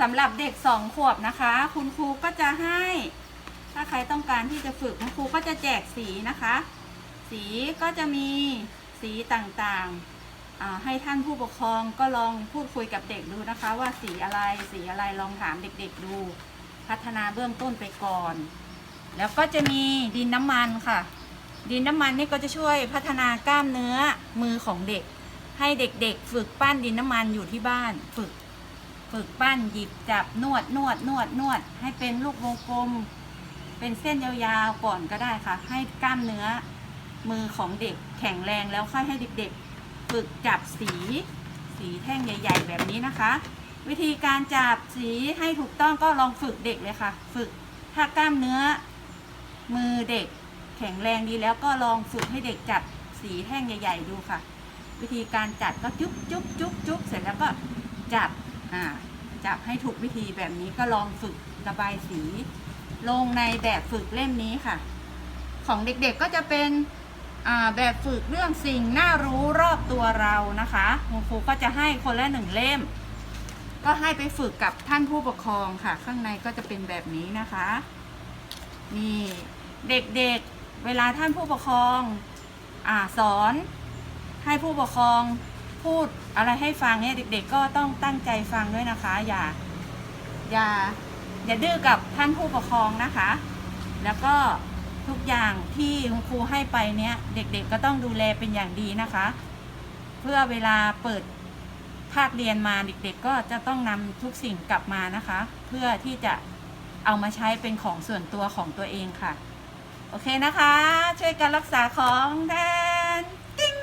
สำหรับเด็กสองขวบนะคะ คุณครูก็จะให้ ถ้าใครต้องการที่จะฝึกคุณครูก็จะแจกสีนะคะ สีก็จะมีสีต่างๆ ให้ท่านผู้ปกครองก็ลองพูดคุยกับเด็กดูนะคะ ว่าสีอะไรสีอะไรลองถามเด็กๆดู พัฒนาเบื้องต้นไปก่อน แล้วก็จะมีดินน้ำมันค่ะ ดินน้ำมันนี่ก็จะช่วยพัฒนากล้ามเนื้อมือของเด็ก ให้เด็กๆ ฝึกปั้นดินน้ำมันอยู่ที่บ้านฝึก ฝึกปั้นหยิบจับนวดนวดนวดนวด ให้เป็นลูกวงกลม เป็นเส้นยาวๆก่อนก็ได้ค่ะ ให้กล้ามเนื้อมือของเด็กแข็งแรงแล้วค่อยให้เด็กๆ ฝึกจับสี สีแท่งใหญ่ ๆ แบบนี้นะคะ วิธีการจับสีให้ถูกต้องก็ลองฝึกเด็กเลยค่ะ ฝึกถ้ากล้ามเนื้อ มือเด็กแข็งแรงดีแล้วก็ลองฝึกให้เด็กจับสีแท่งใหญ่ ๆ ดูค่ะ วิธีการจัดก็จุ๊บจุ๊บจุ๊บจุ๊บเสร็จแล้วก็จับ อ่าจับให้ถูกวิธีแบบนี้ก็ลองฝึกระบายสี ลงในแบบฝึกเล่มนี้ค่ะ ของเด็กๆก็จะเป็นแบบฝึกเรื่องสิ่งน่ารู้รอบตัวเรานะคะคุณครูก็จะให้คนละหนึ่งเล่ม ก็ให้ไปฝึกกับท่านผู้ปกครองค่ะ ข้างในก็จะเป็นแบบนี้นะคะนี่เด็กๆเวลาท่านผู้ปกครองอสอนให้ผู้ปกครอง พูดอะไรให้ฟังเนี่ยเด็ก ๆ ก็ต้องตั้งใจฟังด้วยนะคะ อย่า อย่า อย่าดื้อกับท่านผู้ปกครองนะคะ แล้วก็ทุกอย่างที่คุณครูให้ไปเนี้ยเด็ก ๆ ก็ต้องดูแลเป็นอย่างดีนะคะ เพื่อเวลาเปิดภาคเรียนมาเด็ก ๆ ก็จะต้องนำทุกสิ่งกลับมานะคะ เพื่อที่จะเอามาใช้เป็นของส่วนตัวของตัวเองค่ะ โอเคนะคะ ช่วยกันรักษาของแทนติ้ง